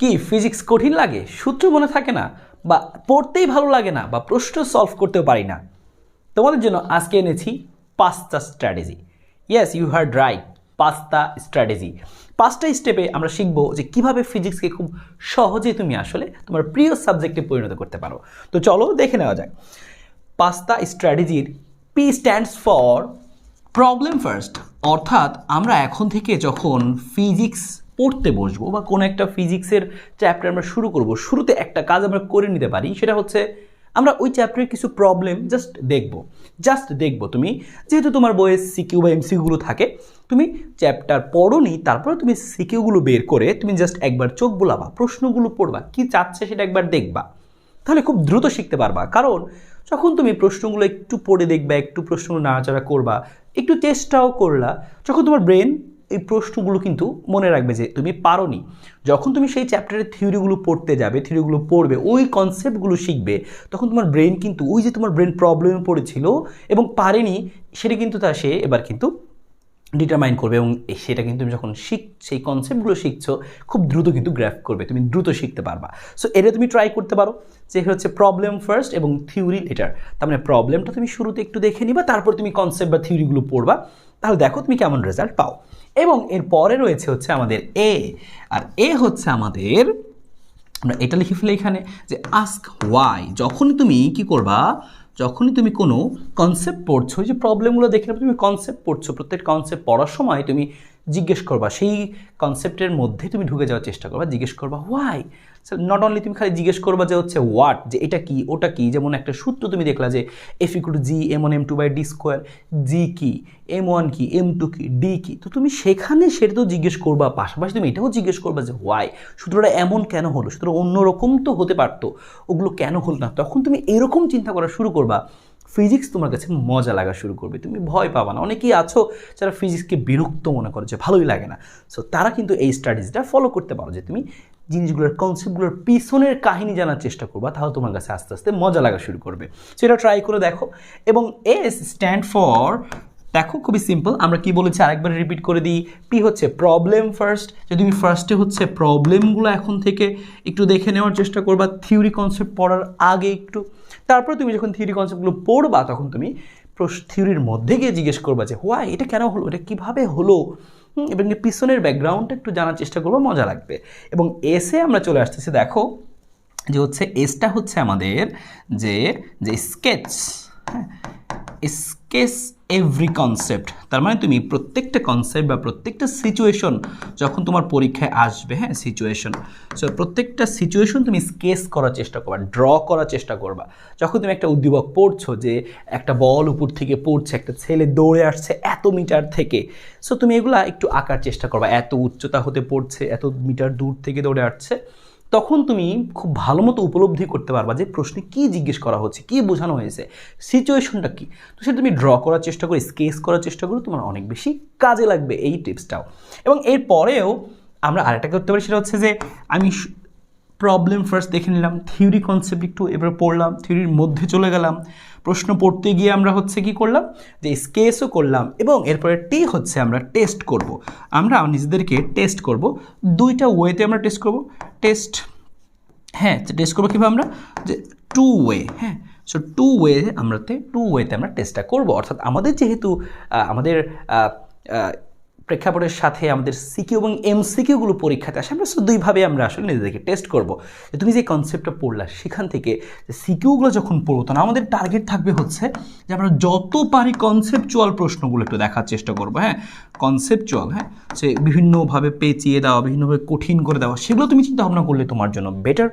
কি ফিজিক্স কঠিন লাগে? সূত্র মনে থাকে না বা পড়তেই ভালো লাগে না বা প্রশ্ন সলভ করতেও পারি না। তোমাদের জন্য আজকে এনেছি pasta strategy yes you had right pasta strategy পাঁচটা স্টেপে আমরা শিখব যে কীভাবে ফিজিক্সকে খুব সহজে তুমি আসলে তোমার প্রিয় সাবজেক্টে পরিণত করতে পারো। তো চলো দেখে নেওয়া যাক। Pasta স্ট্র্যাটেজির P stands for problem first অর্থাৎ আমরা এখন থেকে যখন ফিজিক্স পড়তে বসবো বা কোনো একটা ফিজিক্সের চ্যাপ্টার আমরা শুরু করব, শুরুতে একটা কাজ আমরা করে নিতে পারি, সেটা হচ্ছে আমরা ওই চ্যাপ্টারের কিছু প্রবলেম জাস্ট দেখব। জাস্ট দেখব তুমি, যেহেতু তোমার বইয়ে সিকিউ বা এমসিকিউগুলো থাকে, তুমি চ্যাপ্টার পড়োনি তারপরে তুমি সিকিউগুলো বের করে তুমি জাস্ট একবার চোখ বোলাবা, প্রশ্নগুলো পড়বা, কি চাচ্ছে সেটা একবার দেখবা। তাহলে খুব দ্রুত শিখতে পারবা, কারণ যখন তুমি প্রশ্নগুলো একটু পড়ে দেখবা, একটু প্রশ্নগুলো নাড়াচাড়া করবা, একটু চেষ্টাও করলা, যখন তোমার ব্রেন এই প্রশ্নগুলো কিন্তু মনে রাখবে যে তুমি পারোনি। যখন তুমি সেই চ্যাপ্টারের থিওরিগুলো পড়তে যাবে থিওরিগুলো পড়বে, ওই কনসেপ্টগুলো শিখবে, তখন তোমার ব্রেন কিন্তু ওই যে তোমার ব্রেন প্রবলেমে পড়েছিল এবং পারেনি, সেটা কিন্তু তা সে এবার কিন্তু ডিটারমাইন করবে এবং সেটা কিন্তু তুমি যখন শিখ, সেই কনসেপ্টগুলো শিখছো, খুব দ্রুত কিন্তু গ্র্যাফ করবে, তুমি দ্রুত শিখতে পারবা। সো এটা তুমি ট্রাই করতে পারো যে হচ্ছে প্রবলেম ফার্স্ট এবং থিওরি লেটার তার মানে প্রবলেমটা তুমি শুরুতে একটু দেখে নিবা, তারপর তুমি কনসেপ্ট বা থিওরিগুলো পড়বা। তাহলে দেখো তুমি কেমন রেজাল্ট পাও। এবং এর পরে রয়েছে হচ্ছে আমাদের এ আর এ হচ্ছে আমাদের, আমরা এটা লিখে ফেলে এখানে, যে আস্ক ওয়াই যখনই তুমি কি করবা, যখনই তুমি কোনো কনসেপ্ট পড়ছো যে প্রবলেমগুলো দেখে তুমি কনসেপ্ট পড়ছো, প্রত্যেক কনসেপ্ট পড়ার সময় তুমি জিজ্ঞেস করবা, সেই কনসেপ্টের মধ্যে তুমি ঢুকে যাওয়ার চেষ্টা করবা, জিজ্ঞেস করবা হোয়াই নট অনলি তুমি খালি জিজ্ঞেস করবা যে হচ্ছে হোয়াট যে এটা কি, ওটা কি? যেমন একটা সূত্র তুমি দেখলা যে F equal G M one M two by D square G কি এম ওয়ান কি এম টু কি ডি কি? তো তুমি সেখানে সেটা তো জিজ্ঞেস করবা, পাশাপাশি তুমি এটাও জিজ্ঞেস করবা যে হোয়াই সূত্রটা এমন কেন হলো? সূত্র অন্যরকম তো হতে পারতো, ওগুলো কেন হলো না? তখন তুমি এরকম চিন্তা করা শুরু করবা ফিজিক্স তোমার কাছে মজা লাগা শুরু করবে। তুমি ভয় পাবা না। অনেকেই আছো যারা ফিজিক্সকে বিরক্ত মনে করো যে ভালোই লাগে না। সো তারা কিন্তু এই স্টাডিজটা ফলো করতে পারো যে তুমি জিনিসগুলোর কনসেপ্টগুলোর পিছনের কাহিনী জানার চেষ্টা করবা, তাহলে তোমার কাছে আস্তে আস্তে মজা লাগা শুরু করবে। সেটা ট্রাই করে দেখো। এবং এস স্ট্যান্ড ফর দেখো খুবই সিম্পল আমরা কি বলেছি আরেকবার রিপিট করে দিই পি হচ্ছে প্রবলেম ফার্স্ট যদি তুমি ফার্স্টে হচ্ছে প্রবলেমগুলো এখন থেকে একটু দেখে নেওয়ার চেষ্টা করবা থিওরি কনসেপ্ট পড়ার আগে একটু। তারপর তুমি যখন থিওরি কনসেপ্টগুলো পড়বা, তখন তুমি থিওরির মধ্যে গিয়ে জিজ্ঞেস করবা যে হোয়াই এটা কেন হলো? এটা কীভাবে হলো? এবং পিছনের ব্যাকগ্রাউন্ডটা একটু জানার চেষ্টা করব, মজা লাগবে। এবং এসে আমরা চলে আসতেছি, দেখো যে হচ্ছে এসটা হচ্ছে আমাদের যে যে স্কেচ হ্যাঁ স্কেচ এভরি কনসেপ্ট তার মানে তুমি প্রত্যেকটা কনসেপ্ট বা প্রত্যেকটা সিচুয়েশন যখন তোমার পরীক্ষায় আসবে হ্যাঁ সিচুয়েশন সো প্রত্যেকটা সিচুয়েশন তুমি স্কেচ করার চেষ্টা করবা ড্র করার চেষ্টা করবা। যখন তুমি একটা উদ্দীপক পড়ছো যে একটা বল উপর থেকে পড়ছে, একটা ছেলে দৌড়ে আসছে এত মিটার থেকে সো তুমি এগুলা একটু আঁকার চেষ্টা করবা। এত উচ্চতা হতে পড়ছে, এত মিটার দূর থেকে দৌড়ে আসছে। তখন তুমি খুব ভালো মতো উপলব্ধি করতে পারবা যে প্রশ্নে কি জিজ্ঞেস করা হচ্ছে, কি বোঝানো হয়েছে সিচুয়েশনটা কি। তো সেটা তুমি ড্র করার চেষ্টা করো স্কেচ করার চেষ্টা করো, তোমার অনেক বেশি কাজে লাগবে এই টিপসটাও এবং এরপরেও আমরা আরেকটা করতে পারি, সেটা হচ্ছে যে আমি প্রবলেম ফার্স্ট দেখে নিলাম থিওরি কনসেপ্ট একটু এবার পড়লাম থিওরির মধ্যে চলে গেলাম। প্রশ্ন পড়তে গিয়ে আমরা হচ্ছে কি করলাম? যে স্কেচও করলাম এবং এরপরে টি হচ্ছে আমরা টেস্ট করব। আমরা নিজেদেরকে টেস্ট করব। দুইটা ওয়েতে আমরা টেস্ট করব। টেস্ট হ্যাঁ টেস্ট করব কীভাবে আমরা? যে টু ওয়ে হ্যাঁ। সো টু ওয়ে আমরাতে টু ওয়েতে আমরা টেস্টটা করব। অর্থাৎ আমাদের যেহেতু আমাদের প্রেক্ষাপটের সাথে আমাদের সিকিউ এবং এমসিকিউগুলো পরীক্ষাতে আসে, আমরা দুইভাবে আমরা আসলে নিজেদেরকে টেস্ট করব। যে তুমি যে কনসেপ্টটা পড়লা, সেখান থেকে সিকিউগুলো যখন পড়ব তখন আমাদের টার্গেট থাকবে হচ্ছে যে আমরা যত পারি কনসেপচুয়াল প্রশ্নগুলো একটু দেখার চেষ্টা করব হ্যাঁ? কনসেপচুয়াল হ্যাঁ? সে বিভিন্নভাবে পেঁচিয়ে দেওয়া, বিভিন্নভাবে কঠিন করে দেওয়া, সেগুলো তুমি চিন্তা ভাবনা করলে তোমার জন্য বেটার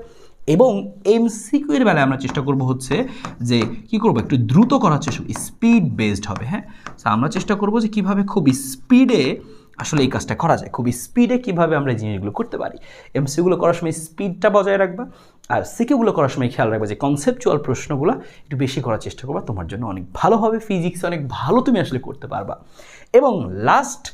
এবং এমসিকিউ এর বেলায় আমরা চেষ্টা করব হচ্ছে যে কি করব? একটু দ্রুত করার চেষ্টা স্পিড বেসড হবে হ্যাঁ? তো আমরা চেষ্টা করব যে কীভাবে খুব স্পিডে আসলে এই কাজটা করা যায়। খুব স্পিডে কীভাবে আমরা জিনিসগুলো করতে পারি। এমসিগুলো করার সময় স্পিডটা বজায় রাখবা। আর সিকিউগুলো করার সময় খেয়াল রাখবা যে কনসেপচুয়াল প্রশ্নগুলো একটু বেশি করার চেষ্টা করবা। তোমার জন্য অনেক ভালো হবে ফিজিক্স অনেক ভালো তুমি আসলে করতে পারবা। এবং last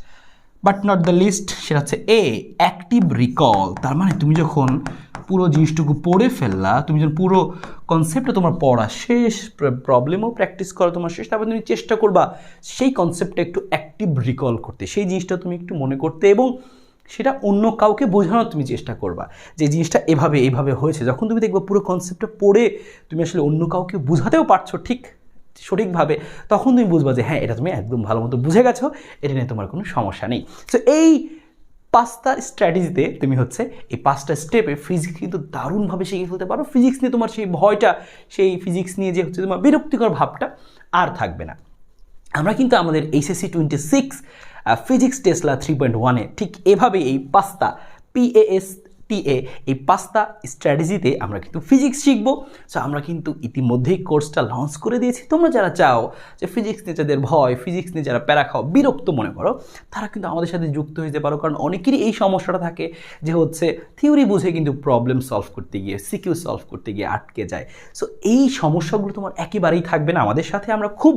but not the least সেটা হচ্ছে এ অ্যাক্টিভ রিকল তার মানে তুমি যখন পুরো জিনিসটুকু পড়ে ফেললা, তুমি যখন পুরো কনসেপ্টটা তোমার পড়া শেষ প্রবলেমও প্র্যাকটিস করা তোমার শেষ, তারপর তুমি চেষ্টা করবা সেই কনসেপ্টটা একটু অ্যাক্টিভ রিকল করতে। সেই জিনিসটা তুমি একটু মনে করতে এবং সেটা অন্য কাউকে বোঝানোর তুমি চেষ্টা করবা যে জিনিসটা এভাবে এইভাবে হয়েছে। যখন তুমি দেখবে পুরো কনসেপ্টটা পড়ে তুমি আসলে অন্য কাউকে বোঝাতেও পারছ ঠিক সঠিকভাবে, তখন তুমি বুঝবা যে হ্যাঁ এটা তুমি একদম ভালো মতো বুঝে গেছো, এটা নিয়ে তোমার কোনো সমস্যা নেই। তো এই পাঁচটা স্ট্র্যাটেজিতে তুমি হচ্ছে এই পাঁচটা স্টেপে ফিজিক্স কিন্তু দারুণভাবে শিখে ফেলতে পারো। ফিজিক্স নিয়ে তোমার সেই ভয়টা, সেই ফিজিক্স নিয়ে যে হচ্ছে তোমার বিরক্তিকর ভাবটা আর থাকবে না। আমরা কিন্তু আমাদের H S C twenty six physics Tesla three point ওয়ানে ঠিক এভাবে এই pasta P A S T A, এই পাস্তা স্ট্র্যাটেজিতে আমরা কিন্তু ফিজিক্স শিখব। সো আমরা কিন্তু ইতিমধ্যেই কোর্সটা লঞ্চ করে দিয়েছি। তোমরা যারা চাও যে ফিজিক্স নিয়ে যাদের ভয় ফিজিক্স নিয়ে যারা প্যারা খাও, বিরক্ত মনে করো, তারা কিন্তু আমাদের সাথে যুক্ত হয়ে পারো। কারণ অনেকেরই এই সমস্যাটা থাকে যে হচ্ছে থিওরি বুঝে কিন্তু প্রবলেম সলভ করতে গিয়ে সিকিউ সলভ করতে গিয়ে আটকে যায়। সো এই সমস্যাগুলো তোমার একেবারেই থাকবে না। আমাদের সাথে আমরা খুব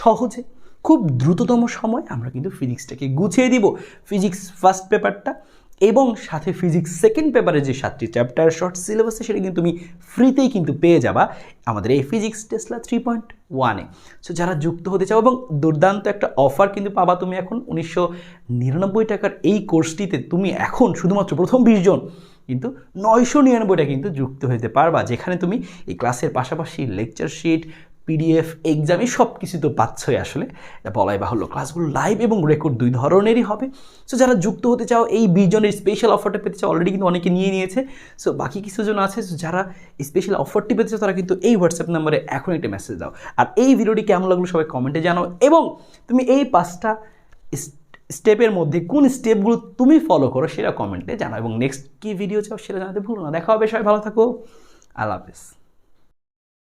সহজে, খুব দ্রুততম সময় আমরা কিন্তু ফিজিক্সটাকে গুছিয়ে দিব। ফিজিক্স ফার্স্ট পেপারটা এবং সাথে ফিজিক্স সেকেন্ড পেপারে যে সাতটি চ্যাপ্টার শর্ট সিলেবাসে সেটা কিন্তু তুমি ফ্রিতেই কিন্তু পেয়ে যাবা আমাদের এই ফিজিক্স টেসলা থ্রি পয়েন্ট ওয়ানে সো যারা যুক্ত হতে চাও এবং দুর্দান্ত একটা অফার কিন্তু পাবা তুমি এখন, উনিশশো নিরানব্বই টাকার এই কোর্সটিতে তুমি এখন শুধুমাত্র প্রথম বিশ জন কিন্তু নয়শো নিরানব্বইটা কিন্তু যুক্ত হতে পারবা, যেখানে তুমি এই ক্লাসের পাশাপাশি লেকচার শিট পিডিএফ এক্সাম সব কিছু তো পাচ্ছই আসলে। বলাই বাহুল্য। ক্লাসগুলো লাইভ এবং রেকর্ড দুই ধরনেরই হবে। সো যারা যুক্ত হতে চাও, এই বিজনের স্পেশাল অফারটা পেতে চাও অলরেডি কিন্তু অনেকে নিয়ে নিয়েছে। সো বাকি কিছু জন আছে যারা স্পেশাল অফারটি পেতে চাও, তারা কিন্তু এই হোয়াটসঅ্যাপ নাম্বারে এখন একটা মেসেজ দাও। আর এই ভিডিওটি কেমন লাগল সবাই কমেন্টে জানাও। এবং তুমি এই পাঁচটা স্টেপের মধ্যে কোন স্টেপগুলো তুমি ফলো করো, সেটা কমেন্টে জানাও। এবং নেক্সট কী ভিডিও চাও, সেটা জানাতে ভুলো না। দেখা হবে, সবাই ভালো থাকো। আল্লাহ হাফেজ।